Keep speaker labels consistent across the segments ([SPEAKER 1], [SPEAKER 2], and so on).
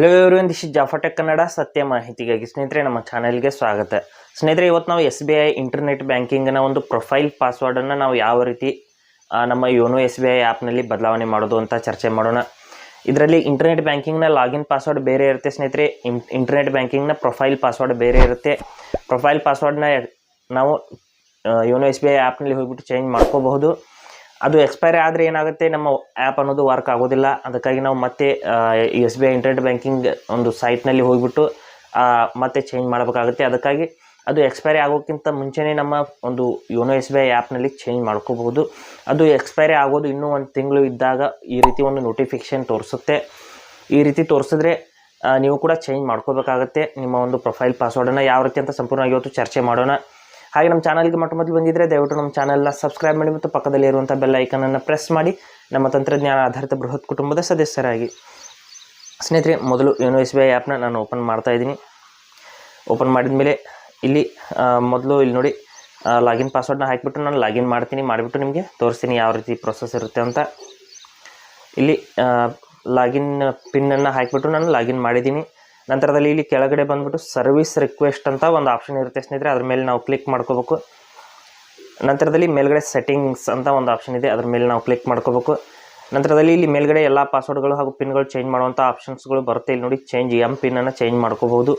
[SPEAKER 1] Hello everyone this Kannada ಸತ್ಯ ಮಾಹಿತಿಗಾಗಿ ಸ್ನೇಹಿತರೆ ನಮ್ಮ ಚಾನೆಲ್ಗೆ ಸ್ವಾಗತ. ಸ್ನೇಹಿತರೆ, ಇವತ್ತು ನಾವು ಎಸ್ ಬಿ ಐ ಇಂಟರ್ನೆಟ್ ಬ್ಯಾಂಕಿಂಗ್ನ ಒಂದು ಪ್ರೊಫೈಲ್ ಪಾಸ್ವರ್ಡನ್ನು ನಾವು ಯಾವ ರೀತಿ ನಮ್ಮ ಯೋನೋ ಎಸ್ ಬಿ ಐ ಆ್ಯಪ್ನಲ್ಲಿ ಬದಲಾವಣೆ ಮಾಡೋದು ಅಂತ ಚರ್ಚೆ ಮಾಡೋಣ. ಇದರಲ್ಲಿ ಇಂಟರ್ನೆಟ್ ಬ್ಯಾಂಕಿಂಗ್ನ ಲಾಗಿನ್ ಪಾಸ್ವರ್ಡ್ ಬೇರೆ ಇರುತ್ತೆ ಸ್ನೇಹಿತರೆ. ಇಂಟರ್ನೆಟ್ ಬ್ಯಾಂಕಿಂಗ್ನ ಪ್ರೊಫೈಲ್ ಪಾಸ್ವರ್ಡ್ ಬೇರೆ ಇರುತ್ತೆ. ಪ್ರೊಫೈಲ್ ಪಾಸ್ವರ್ಡ್ನ ನಾವು ಯೋನೋ ಎಸ್ ಬಿ ಐ ಆ್ಯಪ್ನಲ್ಲಿ ಹೋಗಿಬಿಟ್ಟು ಚೇಂಜ್ ಮಾಡ್ಕೋಬಹುದು. ಅದು ಎಕ್ಸ್ಪೈರಿ ಆದರೆ ಏನಾಗುತ್ತೆ? ನಮ್ಮ ಆ್ಯಪ್ ಅನ್ನೋದು ವರ್ಕ್ ಆಗೋದಿಲ್ಲ. ಅದಕ್ಕಾಗಿ ನಾವು ಮತ್ತೆ S B I internet banking ಒಂದು ಸೈಟ್ನಲ್ಲಿ ಹೋಗಿಬಿಟ್ಟು ಮತ್ತೆ ಚೇಂಜ್ ಮಾಡಬೇಕಾಗುತ್ತೆ. ಅದಕ್ಕಾಗಿ ಅದು ಎಕ್ಸ್ಪೈರಿ ಆಗೋಕ್ಕಿಂತ ಮುಂಚೆನೇ ನಮ್ಮ ಒಂದು ಯೋನೋ ಎಸ್ ಬಿ ಐ ಆ್ಯಪ್ನಲ್ಲಿ ಚೇಂಜ್ ಮಾಡ್ಕೋಬಹುದು. ಅದು ಎಕ್ಸ್ಪೈರಿ ಆಗೋದು ಇನ್ನೂ ಒಂದು ತಿಂಗಳು ಇದ್ದಾಗ ಈ ರೀತಿ ಒಂದು ನೋಟಿಫಿಕೇಶನ್ ತೋರಿಸುತ್ತೆ. ಈ ರೀತಿ ತೋರಿಸಿದ್ರೆ ನೀವು ಕೂಡ ಚೇಂಜ್ ಮಾಡ್ಕೋಬೇಕಾಗತ್ತೆ. ನಿಮ್ಮ ಒಂದು ಪ್ರೊಫೈಲ್ ಪಾಸ್ವರ್ಡನ್ನು ಯಾವ ರೀತಿ ಅಂತ ಸಂಪೂರ್ಣವಾಗಿ ಇವತ್ತು ಚರ್ಚೆ ಮಾಡೋಣ. ಹಾಗೆ ನಮ್ಮ ಚಾನಲ್ಗೆ ಮೊಟ್ಟ ಮೊದಲು ಬಂದಿದ್ದರೆ ದಯವಿಟ್ಟು ನಮ್ಮ ಚಾನಲ್ನ ಸಬ್ಸ್ಕ್ರೈಬ್ ಮಾಡಿ ಮತ್ತು ಪಕ್ಕದಲ್ಲಿ ಇರುವಂಥ ಬೆಲ್ ಐಕನನ್ನು ಪ್ರೆಸ್ ಮಾಡಿ. ನಮ್ಮ ತಂತ್ರಜ್ಞಾನ ಆಧಾರಿತ ಬೃಹತ್ ಕುಟುಂಬದ ಸದಸ್ಯರಾಗಿ. ಸ್ನೇಹಿತರೆ, ಮೊದಲು ಯೋನೋ ಎಸ್ ಬಿ ಐ ಆ್ಯಪ್ನ ನಾನು ಓಪನ್ ಮಾಡ್ತಾ ಇದ್ದೀನಿ. ಓಪನ್ ಮಾಡಿದ ಮೇಲೆ ಇಲ್ಲಿ ಮೊದಲು ಇಲ್ಲಿ ನೋಡಿ ಲಾಗಿನ್ ಪಾಸ್ವರ್ಡ್ನ ಹಾಕಿಬಿಟ್ಟು ನಾನು ಲಾಗಿನ್ ಮಾಡ್ತೀನಿ. ಮಾಡಿಬಿಟ್ಟು ನಿಮಗೆ ತೋರಿಸ್ತೀನಿ ಯಾವ ರೀತಿ ಪ್ರೊಸೆಸ್ ಇರುತ್ತೆ ಅಂತ. ಇಲ್ಲಿ ಲಾಗಿನ್ ಪಿನ್ನನ್ನು ಹಾಕಿಬಿಟ್ಟು ನಾನು ಲಾಗಿನ್ ಮಾಡಿದ್ದೀನಿ. ನಂತರದಲ್ಲಿ ಇಲ್ಲಿ ಕೆಳಗಡೆ ಬಂದ್ಬಿಟ್ಟು ಸರ್ವಿಸ್ ರಿಕ್ವೆಸ್ಟ್ ಅಂತ ಒಂದು ಆಪ್ಷನ್ ಇರುತ್ತೆ ಸ್ನೇಹಿತರೆ. ಅದ್ರ ಮೇಲೆ ನಾವು ಕ್ಲಿಕ್ ಮಾಡ್ಕೋಬೇಕು. ನಂತರದಲ್ಲಿ ಮೇಲ್ಗಡೆ ಸೆಟ್ಟಿಂಗ್ಸ್ ಅಂತ ಒಂದು ಆಪ್ಷನ್ ಇದೆ. ಅದ್ರ ಮೇಲೆ ನಾವು ಕ್ಲಿಕ್ ಮಾಡ್ಕೋಬೇಕು. ನಂತರದಲ್ಲಿ ಇಲ್ಲಿ ಮೇಲ್ಗಡೆ ಎಲ್ಲ ಪಾಸ್ವರ್ಡ್ಗಳು ಹಾಗೂ ಪಿನ್ಗಳು ಚೇಂಜ್ ಮಾಡುವಂಥ ಆಪ್ಷನ್ಸ್ಗಳು ಬರುತ್ತೆ. ಇಲ್ಲಿ ನೋಡಿ ಚೇಂಜ್ ಎಂ ಪಿನ್ನನ್ನು ಚೇಂಜ್ ಮಾಡ್ಕೋಬೋದು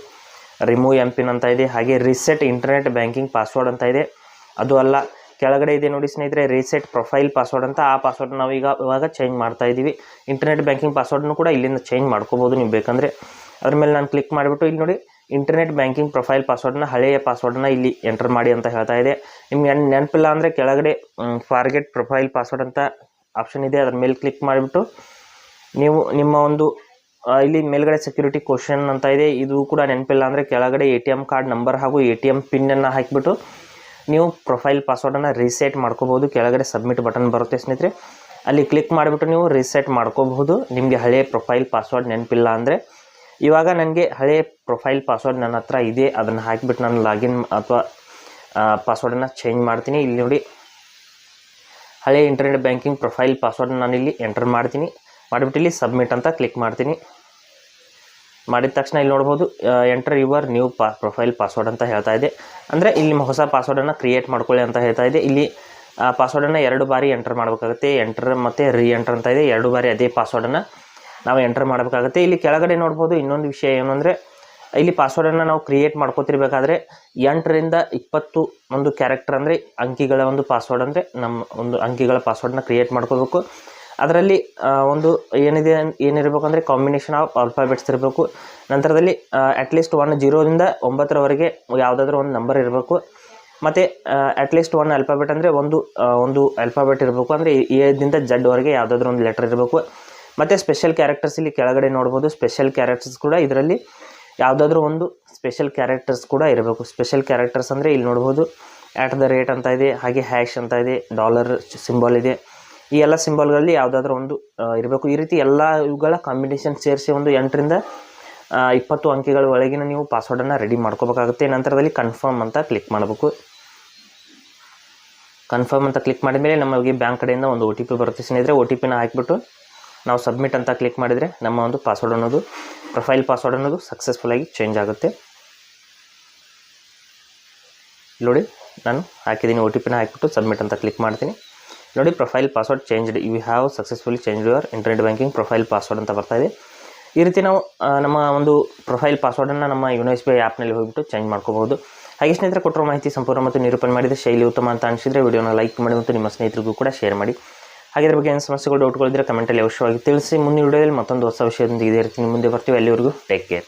[SPEAKER 1] ರಿಮೂವ್ ಎಂ ಪಿನ್ ಅಂತ ಇದೆ. ಹಾಗೆ ರಿಸೆಟ್ ಇಂಟರ್ನೆಟ್ ಬ್ಯಾಂಕಿಂಗ್ ಪಾಸ್ವರ್ಡ್ ಅಂತ ಇದೆ. ಅದು ಅಲ್ಲ, ಕೆಳಗಡೆ ಇದೆ ನೋಡಿ ಸ್ನೇಹಿತರೆ ರೀಸೆಟ್ ಪ್ರೊಫೈಲ್ ಪಾಸ್ವರ್ಡ್ ಅಂತ. ಆ ಪಾಸ್ವರ್ಡ್ ನಾವು ಈಗ ಇವಾಗ ಚೇಂಜ್ ಮಾಡ್ತಾ ಇದ್ದೀವಿ ಇಂಟರ್ನೆಟ್ ಬ್ಯಾಂಕಿಂಗ್ ಪಾಸ್ವರ್ಡ್ನು ಕೂಡ ಇಲ್ಲಿಂದ ಚೇಂಜ್ ಮಾಡ್ಕೋಬೋದು ನೀವು ಬೇಕಂದರೆ ಅದ್ರ ಮೇಲೆ ನಾನು ಕ್ಲಿಕ್ ಮಾಡಿಬಿಟ್ಟು ಇಲ್ಲಿ ನೋಡಿ ಇಂಟರ್ನೆಟ್ ಬ್ಯಾಂಕಿಂಗ್ ಪ್ರೊಫೈಲ್ ಪಾಸ್ವರ್ಡ್ನ ಹಳೆಯ ಪಾಸ್ವರ್ಡ್ನ ಇಲ್ಲಿ ಎಂಟರ್ ಮಾಡಿ ಅಂತ ಹೇಳ್ತಾ ಇದೆ. ನಿಮ್ಗೆ ನೆನ್- ನೆನಪಿಲ್ಲ ಅಂದರೆ ಕೆಳಗಡೆ ಫಾರ್ಗೆಟ್ ಪ್ರೊಫೈಲ್ ಪಾಸ್ವರ್ಡ್ ಅಂತ ಆಪ್ಷನ್ ಇದೆ. ಅದ್ರ ಮೇಲೆ ಕ್ಲಿಕ್ ಮಾಡಿಬಿಟ್ಟು ನೀವು ನಿಮ್ಮ ಒಂದು ಇಲ್ಲಿ ಮೇಲ್ಗಡೆ ಸೆಕ್ಯೂರಿಟಿ ಕ್ವಶನ್ ಅಂತ ಇದೆ. ಇದು ಕೂಡ ನೆನಪಿಲ್ಲ ಅಂದರೆ ಕೆಳಗಡೆ A T M card number ಹಾಗೂ ಎ ಟಿ ಎಂ ಪಿನ್ನನ್ನು ಹಾಕಿಬಿಟ್ಟು ನೀವು ಪ್ರೊಫೈಲ್ ಪಾಸ್ವರ್ಡನ್ನು ರೀಸೆಟ್ ಮಾಡ್ಕೋಬೋದು ಕೆಳಗಡೆ ಸಬ್ಮಿಟ್ ಬಟನ್ ಬರುತ್ತೆ ಸ್ನೇಹಿತರೆ. ಅಲ್ಲಿ ಕ್ಲಿಕ್ ಮಾಡಿಬಿಟ್ಟು ನೀವು ರೀಸೆಟ್ ಮಾಡ್ಕೋಬಹುದು. ನಿಮಗೆ ಹಳೆಯ ಪ್ರೊಫೈಲ್ ಪಾಸ್ವರ್ಡ್ ನೆನಪಿಲ್ಲ ಅಂದರೆ. ಇವಾಗ ನನಗೆ ಹಳೆಯ ಪ್ರೊಫೈಲ್ ಪಾಸ್ವರ್ಡ್ ನನ್ನ ಹತ್ರ ಇದೆ, ಅದನ್ನು ಹಾಕಿಬಿಟ್ಟು ನಾನು ಲಾಗಿನ್ ಅಥವಾ ಪಾಸ್ವರ್ಡನ್ನು ಚೇಂಜ್ ಮಾಡ್ತೀನಿ. ಇಲ್ಲಿ ನೋಡಿ ಹಳೆಯ ಇಂಟರ್ನೆಟ್ ಬ್ಯಾಂಕಿಂಗ್ ಪ್ರೊಫೈಲ್ ಪಾಸ್ವರ್ಡ್ ನಾನು ಇಲ್ಲಿ ಎಂಟರ್ ಮಾಡ್ತೀನಿ. ಮಾಡಿಬಿಟ್ಟು ಇಲ್ಲಿ ಸಬ್ಮಿಟ್ ಅಂತ ಕ್ಲಿಕ್ ಮಾಡ್ತೀನಿ. ಮಾಡಿದ ತಕ್ಷಣ ಇಲ್ಲಿ ನೋಡ್ಬೋದು enter your new pa profile password ಅಂತ ಹೇಳ್ತಾ ಇದೆ. ಅಂದರೆ ಇಲ್ಲಿ ನಿಮ್ಮ ಹೊಸ ಪಾಸ್ವರ್ಡನ್ನು ಕ್ರಿಯೇಟ್ ಮಾಡ್ಕೊಳ್ಳಿ ಅಂತ ಹೇಳ್ತಾ ಇದೆ. ಇಲ್ಲಿ ಪಾಸ್ವರ್ಡನ್ನು ಎರಡು ಬಾರಿ ಎಂಟರ್ ಮಾಡಬೇಕಾಗುತ್ತೆ. ಎಂಟರ್ ಮತ್ತು ರೀ ಎಂಟರ್ ಅಂತ ಇದೆ. ಎರಡು ಬಾರಿ ಅದೇ ಪಾಸ್ವರ್ಡನ್ನು ನಾವು ಎಂಟರ್ ಮಾಡಬೇಕಾಗುತ್ತೆ. ಇಲ್ಲಿ ಕೆಳಗಡೆ ನೋಡ್ಬೋದು ಇನ್ನೊಂದು ವಿಷಯ ಏನು ಅಂದರೆ, ಇಲ್ಲಿ ಪಾಸ್ವರ್ಡನ್ನು ನಾವು ಕ್ರಿಯೇಟ್ ಮಾಡ್ಕೋತಿರ್ಬೇಕಾದ್ರೆ ಎಂಟರಿಂದ ಇಪ್ಪತ್ತು ಒಂದು ಕ್ಯಾರೆಕ್ಟರ್ ಅಂದರೆ ಅಂಕಿಗಳ ಒಂದು ಪಾಸ್ವರ್ಡ್ ಅಂದರೆ ನಮ್ಮ ಒಂದು ಅಂಕಿಗಳ ಪಾಸ್ವರ್ಡನ್ನ ಕ್ರಿಯೇಟ್ ಮಾಡ್ಕೋಬೇಕು. ಅದರಲ್ಲಿ ಒಂದು ಏನಿದೆ ಏನಿರಬೇಕು ಅಂದರೆ ಕಾಂಬಿನೇಷನ್ ಆಫ್ ಆಲ್ಫಾಬೆಟ್ಸ್ ಇರಬೇಕು. ನಂತರದಲ್ಲಿ ಅಟ್ಲೀಸ್ಟ್ ಒನ್ ಜೀರೋದಿಂದ ಒಂಬತ್ತರವರೆಗೆ ಯಾವುದಾದ್ರೂ ಒಂದು ನಂಬರ್ ಇರಬೇಕು. ಮತ್ತು ಅಟ್ಲೀಸ್ಟ್ ಒನ್ ಆಲ್ಫಾಬೆಟ್ ಅಂದರೆ ಒಂದು ಒಂದು ಆಲ್ಫಾಬೆಟ್ ಇರಬೇಕು. ಅಂದರೆ ಎದಿಂದ ಜಡ್ವರೆಗೆ ಯಾವುದಾದ್ರೂ ಒಂದು ಲೆಟರ್ ಇರಬೇಕು. ಮತ್ತು ಸ್ಪೆಷಲ್ ಕ್ಯಾರೆಕ್ಟರ್ಸ್ ಇಲ್ಲಿ ಕೆಳಗಡೆ ನೋಡ್ಬೋದು. ಸ್ಪೆಷಲ್ ಕ್ಯಾರೆಕ್ಟರ್ಸ್ ಕೂಡ ಇದರಲ್ಲಿ ಯಾವುದಾದ್ರೂ ಒಂದು ಸ್ಪೆಷಲ್ ಕ್ಯಾರೆಕ್ಟರ್ಸ್ ಕೂಡ ಇರಬೇಕು. ಸ್ಪೆಷಲ್ ಕ್ಯಾರೆಕ್ಟರ್ಸ್ ಅಂದರೆ ಇಲ್ಲಿ ನೋಡ್ಬೋದು ಆ್ಯಟ್ ದ ರೇಟ್ ಅಂತ ಇದೆ, ಹಾಗೆ ಹ್ಯಾಶ್ ಅಂತ ಇದೆ ಡಾಲರ್ ಸಿಂಬಲ್ ಇದೆ. ಈ ಎಲ್ಲ ಸಿಂಬಲ್ಗಳಲ್ಲಿ ಯಾವುದಾದ್ರೂ ಒಂದು ಇರಬೇಕು. ಈ ರೀತಿ ಎಲ್ಲ ಇವುಗಳ ಕಾಂಬಿನೇಷನ್ ಸೇರಿಸಿ ಒಂದು ಎಂಟರಿಂದ ಇಪ್ಪತ್ತು ಅಂಕಿಗಳ ಒಳಗಿನ ನೀವು ಪಾಸ್ವರ್ಡನ್ನು ರೆಡಿ ಮಾಡ್ಕೋಬೇಕಾಗುತ್ತೆ. ನಂತರದಲ್ಲಿ ಕನ್ಫರ್ಮ್ ಅಂತ ಕ್ಲಿಕ್ ಮಾಡಬೇಕು. ಕನ್ಫರ್ಮ್ ಅಂತ ಕ್ಲಿಕ್ ಮಾಡಿದ ಮೇಲೆ ನಮಗೆ ಬ್ಯಾಂಕ್ ಕಡೆಯಿಂದ ಒಂದು ಒ ಟಿ ಪಿ ಬರುತ್ತೆ. ಸ್ನೇಹಿತರೆ ಒ ಟಿ ಪಿನ ಹಾಕಿಬಿಟ್ಟು ನಾವು ಸಬ್ಮಿಟ್ ಅಂತ ಕ್ಲಿಕ್ ಮಾಡಿದರೆ ನಮ್ಮ ಒಂದು ಪಾಸ್ವರ್ಡ್ ಅನ್ನೋದು ಪ್ರೊಫೈಲ್ ಪಾಸ್ವರ್ಡ್ ಅನ್ನೋದು ಸಕ್ಸಸ್ಫುಲ್ಲಾಗಿ ಚೇಂಜ್ ಆಗುತ್ತೆ. ನೋಡಿ, ನಾನು ಹಾಕಿದ್ದೀನಿ ಒ ಟಿ ಪಿನ ಹಾಕಿಬಿಟ್ಟು ಸಬ್ಮಿಟ್ ಅಂತ ಕ್ಲಿಕ್ ಮಾಡ್ತೀನಿ. ನೋಡಿ profile password changed you have successfully change your internet banking profile password ಅಂತ ಬರ್ತಾ ಇದೆ. ಈ ರೀತಿ ನಾವು ನಮ್ಮ ಒಂದು ಪ್ರೊಫೈಲ್ ಪಾಸ್ವರ್ಡನ್ನು ನಮ್ಮ ಯುನೋ ಎಸ್ ಬಿ ಐ ಆ್ಯಪ್ನಲ್ಲಿ ಹೋಗಿಬಿಟ್ಟು ಚೇಂಜ್ ಮಾಡ್ಕೋಬಹುದು. ಹಾಗೆ ಸ್ನೇಹಿತರೆ, ಕೊಟ್ಟಿರೋ ಮಾಹಿತಿ ಸಂಪೂರ್ಣ ಮತ್ತು ನಿರೂಪಣೆ ಮಾಡಿದ ಶೈಲಿ ಉತ್ತಮ ಅಂತ ಅನಿಸಿದರೆ ವಿಡಿಯೋನ ಲೈಕ್ ಮಾಡಿ ಮತ್ತು ನಿಮ್ಮ ಸ್ನೇಹಿತರಿಗೂ ಕೂಡ ಶೇರ್ ಮಾಡಿ. ಹಾಗೆ ಇದ್ರ ಬಗ್ಗೆ ಏನು ಸಮಸ್ಯೆಗಳು ಡೌಟ್ಗಳಿದ್ರೆ ಕಮೆಂಟಲ್ಲಿ ಅವಶ್ಯವಾಗಿ ತಿಳಿಸಿ. ಮುಂದಿನ ವಿಡಿಯೋದಲ್ಲಿ ಮತ್ತೊಂದು ಹೊಸ ವಿಷಯದೊಂದಿಗೆ ಇದೇ ರೀತಿ ಮುಂದೆ ಬರ್ತೀವಿ. ಅಲ್ಲಿವರೆಗೂ ಟೇಕ್ ಕೇರ್